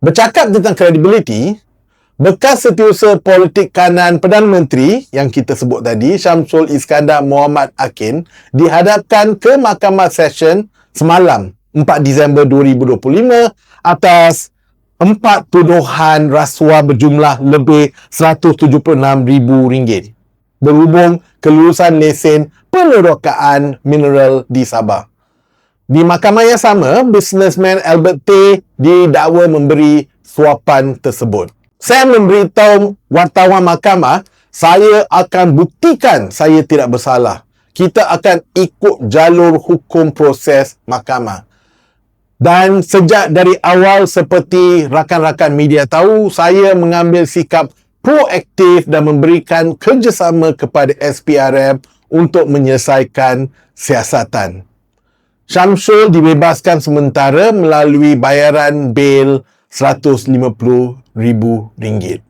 Bercakap tentang kredibiliti, bekas setiausaha politik kanan Perdana Menteri yang kita sebut tadi, Syamsul Iskandar Muhammad Akin, dihadapkan ke Mahkamah Session semalam, 4 Disember 2025 atas empat tuduhan rasuah berjumlah lebih RM176,000 berhubung kelulusan lesen penerokaan mineral di Sabah. Di mahkamah yang sama, businessman Albert T didakwa memberi suapan tersebut. Saya memberitahu wartawan mahkamah, saya akan buktikan saya tidak bersalah. Kita akan ikut jalur hukum proses mahkamah. Dan sejak dari awal seperti rakan-rakan media tahu, saya mengambil sikap proaktif dan memberikan kerjasama kepada SPRM untuk menyelesaikan siasatan. Syamsul dibebaskan sementara melalui bayaran bil RM150,000.